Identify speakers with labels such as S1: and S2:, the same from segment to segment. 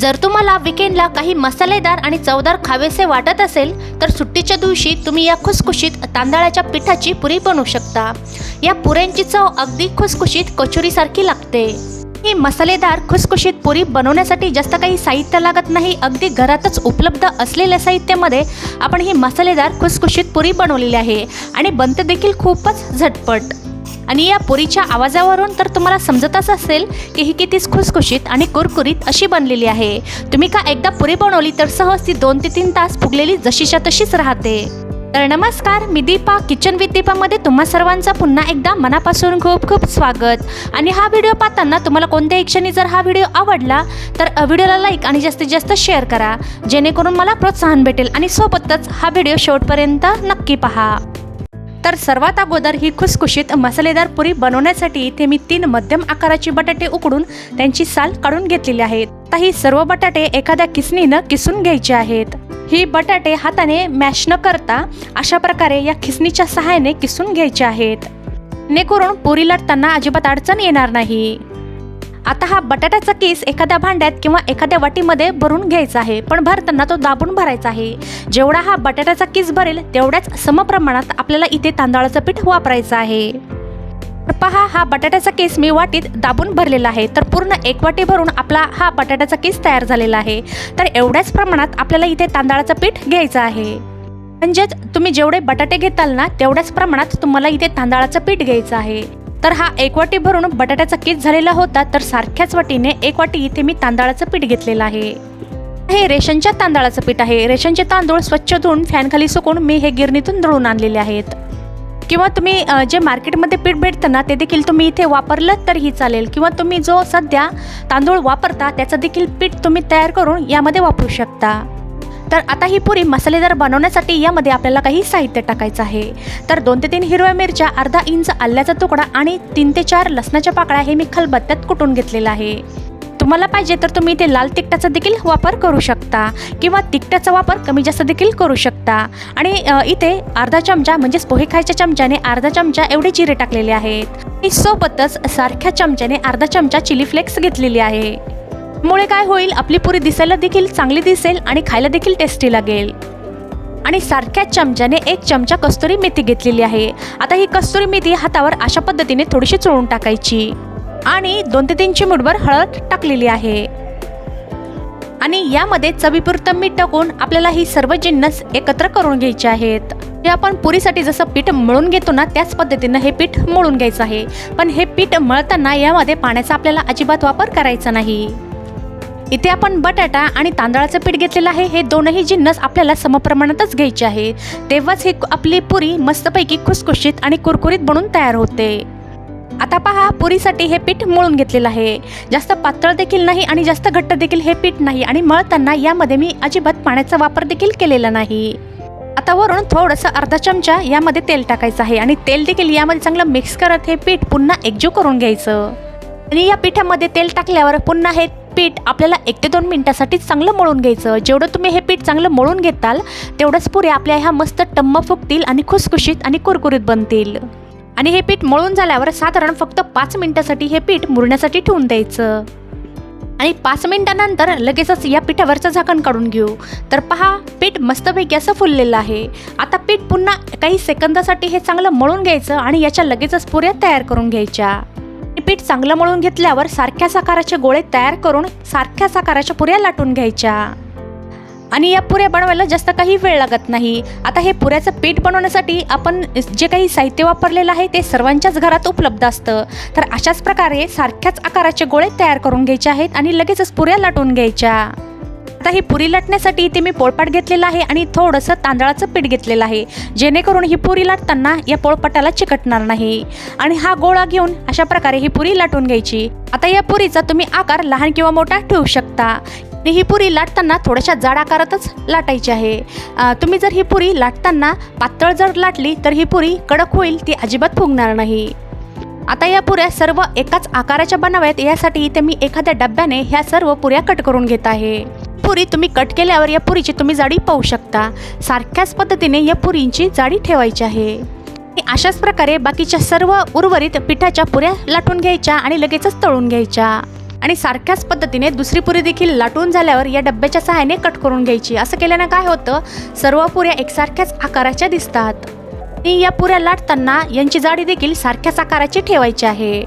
S1: जर तुम्हाला विकेंडला काही मसालेदार आणि चवदार खावेसे वाटत असेल तर सुट्टीच्या दिवशी तुम्ही या खुसखुशीत तांदळाच्या पिठाची पुरी बनवू शकता. या पुऱ्यांची चव अगदी खुसखुशीत कचोरीसारखी लागते. ही मसालेदार खुसखुशीत पुरी बनवण्यासाठी जास्त काही साहित्य लागत नाही अगदी घरातच उपलब्ध असलेल्या साहित्यामध्ये आपण ही मसालेदार खुसखुशीत पुरी बनवलेली आहे आणि बनते देखील खूपच झटपट. आणि या पुरीच्या आवाजावरून तर तुम्हाला समजतच असेल की ही कितीच खुसखुशीत आणि कुरकुरीत अशी बनलेली आहे. तुम्ही का एकदा पुरी बनवली तर सहज ती दोन ते तीन तास फुगलेली जशीच्या तशीच राहते. तर नमस्कार मी दीपा किचन विथ दीपामध्ये तुम्हा सर्वांचं पुन्हा एकदा मनापासून खूप खूप स्वागत. आणि हा व्हिडिओ पाहताना तुम्हाला कोणत्याही क्षणी जर हा व्हिडिओ आवडला तर व्हिडिओला लाईक आणि जास्तीत जास्त शेअर करा. जेणेकरून मला प्रोत्साहन भेटेल आणि सोबतच हा व्हिडिओ शेवटपर्यंत नक्की पहा. तर सर्वात अगोदर ही खुसखुशीत मसालेदार पुरी बनवण्यासाठी इथे मी तीन मध्यम आकाराची बटाटे उकडून त्यांची साल काढून घेतलेली आहेत. आता ही सर्व बटाटे एखाद्या किसणीनं किसून घ्यायचे आहेत. ही बटाटे हाताने मॅश न करता अशा प्रकारे या खिसणीच्या सहाय्याने किसून घ्यायचे आहेत. जेणेकरून पुरी लाटताना अजिबात अडचण येणार नाही. आता हा बटाट्याचा केस एखाद्या भांड्यात किंवा एखाद्या वाटीमध्ये भरून घ्यायचा आहे पण भरताना तो दाबून भरायचा आहे. जेवढा हा बटाट्याचा केस भरेल तेवढ्याच समप्रमाणात आपल्याला इथे तांदळाचं पीठ वापरायचं आहे. तर पहा हा बटाट्याचा केस मी वाटीत दाबून भरलेला आहे. तर पूर्ण एक वाटी भरून आपला हा बटाट्याचा केस तयार झालेला आहे. तर एवढ्याच प्रमाणात आपल्याला इथे तांदळाचं पीठ घ्यायचं आहे. म्हणजेच तुम्ही जेवढे बटाटे घेताल ना तेवढ्याच प्रमाणात तुम्हाला इथे तांदळाचं पीठ घ्यायचं आहे. तर हा एक वाटी भरून बटाट्याचा किस झालेला होता तर सारख्याच वाटीने एक वाटी इथे मी तांदळाचं पीठ घेतलेलं आहे. हे रेशनच्या तांदळाचं पीठ आहे. रेशनचे तांदूळ स्वच्छ धुवून फॅनखाली सुकून मी हे गिरणीतून दळून आणलेले आहेत. किंवा तुम्ही जे मार्केटमध्ये पीठ भेटतं ना ते देखील तुम्ही इथे वापरलं तरीही चालेल. किंवा तुम्ही जो सध्या तांदूळ वापरता त्याचं देखील पीठ तुम्ही तयार करून यामध्ये वापरू शकता. तर आता ही पुरी मसालेदार बनवण्यासाठी यामध्ये आपल्याला काही साहित्य टाकायचं आहे. तर दोन ते तीन हिरव्या मिरच्या अर्धा इंच आल्याचा तुकडा आणि तीन ते चार लसणाच्या पाकळ्या हे मी खलबत्त्यात कुटून घेतलेलं आहे. तुम्हाला पाहिजे तर तुम्ही इथे लाल तिखटाचा देखील वापर करू शकता किंवा तिखटाचा वापर कमी जास्त देखील करू शकता. आणि इथे अर्धा चमचा म्हणजेच पोहे खायच्या चमच्याने अर्धा चमचा एवढे जिरे टाकलेले आहेत. आणि सोबतच सारख्या चमच्याने अर्धा चमचा चिली फ्लेक्स घेतलेली आहे. मुळे काय होईल? आपली पुरी दिसायला देखील चांगली दिसेल आणि खायला देखील टेस्टी लागेल. आणि सारख्याच चमच्याने एक चमचा कस्तुरी मेथी घेतलेली आहे. आता ही कस्तुरी मेथी हातावर अशा पद्धतीने थोडीशी चोळून टाकायची. आणि दोन ते तीन चिमूटभर हळद टाकलेली आहे. आणि यामध्ये चवीपुरतं मीठ टाकून आपल्याला ही सर्व जिन्नस एकत्र करून घ्यायचे आहेत. हे आपण पुरीसाठी जसं पीठ मळून घेतो ना त्याच पद्धतीनं हे पीठ मळून घ्यायचं आहे. पण हे पीठ मळताना यामध्ये पाण्याचा आपल्याला अजिबात वापर करायचा नाही. इथे आपण बटाटा आणि तांदळाचं पीठ घेतलेलं आहे. हे दोनही जिन्नस आपल्याला समप्रमाणातच घ्यायचे आहे. तेव्हाच ही आपली पुरी मस्तपैकी खुसखुशीत आणि कुरकुरीत बनून तयार होते. आता पहा पुरीसाठी हे पीठ मळून घेतलेलं आहे. जास्त पातळ देखील नाही आणि जास्त घट्ट देखील हे पीठ नाही आणि मळताना यामध्ये मी अजिबात पाण्याचा वापर देखील केलेला नाही. आता वरून थोडंसं अर्धा चमचा यामध्ये तेल टाकायचं आहे आणि तेल देखील यामध्ये चांगलं मिक्स करत हे पीठ पुन्हा एकजीव करून घ्यायचं. आणि या पिठामध्ये तेल टाकल्यावर पुन्हा हे पीठ आपल्याला एक ते दोन मिनिटासाठी चांगलं मळून घ्यायचं. जेवढं तुम्ही हे पीठ चांगलं मळून घेताल तेवढंच पुरे आपल्या ह्या मस्त टम्म फुगतील आणि खुसखुशीत आणि कुरकुरीत बनतील. आणि हे पीठ मळून झाल्यावर साधारण फक्त पाच मिनिटासाठी हे पीठ मुरण्यासाठी ठेवून द्यायचं. आणि पाच मिनिटानंतर लगेचच या पिठावरचं झाकण काढून घेऊ. तर पहा पीठ मस्तपैकी असं फुललेलं आहे. आता पीठ पुन्हा काही सेकंदासाठी हे चांगलं मळून घ्यायचं आणि याच्या लगेचच पुऱ्या तयार करून घ्यायच्या. पीठ चांगलं मळून घेतल्यावर सारख्या साकाराचे गोळे तयार करून सारख्या साकाराच्या पुऱ्या लाटून घ्यायच्या. आणि या पुऱ्या बनवायला जास्त काही वेळ लागत नाही. आता हे पुऱ्याचं पीठ बनवण्यासाठी आपण जे काही साहित्य वापरलेलं आहे ते सर्वांच्याच घरात उपलब्ध असतं. तर अशाच प्रकारे सारख्याच आकाराचे गोळे तयार करून घ्यायचे आहेत आणि लगेचच पुऱ्या लाटून घ्यायच्या. आता ही पुरी लाटण्यासाठी इथे मी पोळपाट घेतलेला आहे आणि थोडंसं तांदळाचं पीठ घेतलेलं आहे. जेणेकरून ही पुरी लाटताना या पोळपाटाला चिकटणार नाही. आणि हा गोळा घेऊन अशा प्रकारे ही पुरी लाटून घ्यायची. आता या पुरीचा तुम्ही आकार लहान किंवा मोठा ठेवू शकता. ही पुरी लाटताना थोड्याशा जाड आकारातच लाटायची आहे. तुम्ही जर ही पुरी लाटताना पातळ जर लाटली तर ही पुरी कडक होईल ती अजिबात फुगणार नाही. आता या पुऱ्या सर्व एकाच आकाराच्या बनाव्यात यासाठी इथे मी एखाद्या डब्याने ह्या सर्व पुऱ्या कट करून घेत आहे. पुरी तुम्ही कट केल्यावर या पुरीची तुम्ही जाडी पाहू शकता. सारख्याच पद्धतीने या पुरींची जाडी ठेवायची आहे. अशाच प्रकारे बाकीच्या सर्व उर्वरित पिठाच्या पुऱ्या लाटून घ्यायच्या आणि लगेचच तळून घ्यायच्या. आणि सारख्याच पद्धतीने दुसरी पुरी देखील लाटून झाल्यावर या डब्याच्या सहाय्याने कट करून घ्यायची. असं केल्यानं काय होतं? सर्व पुऱ्या एकसारख्याच आकाराच्या दिसतात. आणि या पुऱ्या लाटताना यांची जाडी देखील सारख्याच आकाराची ठेवायची आहे.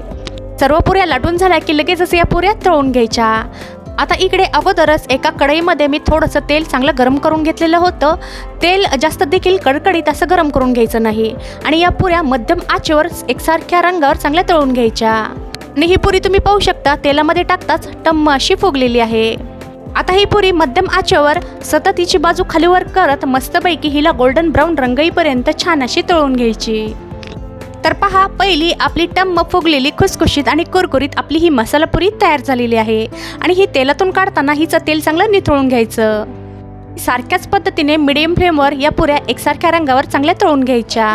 S1: सर्व पुऱ्या लाटून झाल्या की लगेचच या पुऱ्या तळून घ्यायच्या. आता इकडे अगोदरच एका कढईमध्ये मी थोडंसं तेल चांगलं गरम करून घेतलेलं होतं. तेल जास्त देखील कडकडीत असं गरम करून घ्यायचं नाही. आणि या पुऱ्या मध्यम आचेवर एकसारख्या रंगावर चांगल्या तळून घ्यायच्या. आणि ही पुरी तुम्ही पाहू शकता तेलामध्ये टाकताच टम्म अशी फुगलेली आहे. आता ही पुरी मध्यम आचेवर सतत हिची बाजू खालीवर करत मस्तपैकी हिला गोल्डन ब्राऊन रंगईपर्यंत छान अशी तळून घ्यायची. तर पहा पहिली आपली टम्म फुगलेली खुसखुशीत आणि कुरकुरीत आपली ही मसाला पुरी तयार झालेली आहे. आणि ही तेलातून काढताना हिचं तेल चांगलं निथळून घ्यायचं. सारख्याच पद्धतीने मिडियम फ्लेमवर या पुऱ्या एकसारख्या रंगावर चांगल्या तळून घ्यायच्या.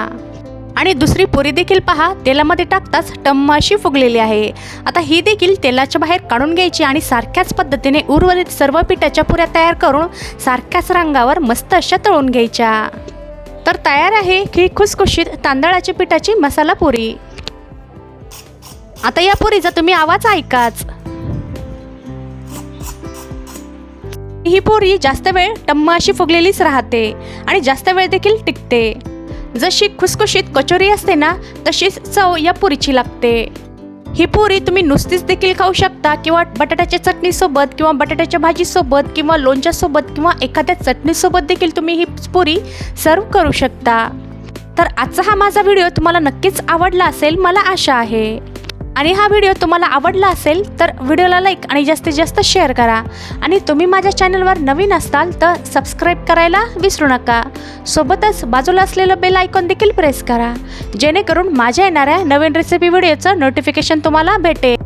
S1: आणि दुसरी पुरी देखील पहा तेलामध्ये टाकताच टम्म अशी फुगलेली आहे. आता ही देखील तेलाच्या बाहेर काढून घ्यायची आणि सारख्याच पद्धतीने उर्वरित सर्व पिठाच्या पुऱ्या तयार करून सारख्याच रंगावर मस्त अशा तळून घ्यायच्या. तर तयार आहे ही खुसखुशीत तांदळाच्या पिठाची मसाला पुरी. आता या पुरीचा तुम्ही आवाज ऐकाच. ही पुरी जास्त वेळ टम्म अशी फुगलेलीच राहते आणि जास्त वेळ देखील टिकते. जशी खुसखुशीत कचोरी असते ना तशीच चव या पुरीची लागते. ही पुरी तुम्ही नुसतीच देखील खाऊ शकता किंवा बटाट्याच्या चटणीसोबत किंवा बटाट्याच्या भाजीसोबत किंवा लोणच्यासोबत किंवा एखाद्या चटणीसोबत देखील तुम्ही ही पुरी सर्व करू शकता. तर आजचा हा माझा व्हिडिओ तुम्हाला नक्कीच आवडला असेल मला आशा आहे. आणि हा व्हिडिओ तुम्हाला आवडला असेल तर व्हिडिओला लाईक आणि जास्तीत जास्त शेअर करा. आणि तुम्ही माझ्या चॅनलवर नवीन असाल तर सबस्क्राईब करायला विसरू नका. सोबतच बाजूला असलेलं बेल आयकॉन देखील प्रेस करा. जेणेकरून माझ्या येणाऱ्या नवीन रेसिपी व्हिडिओचं नोटिफिकेशन तुम्हाला भेटेल.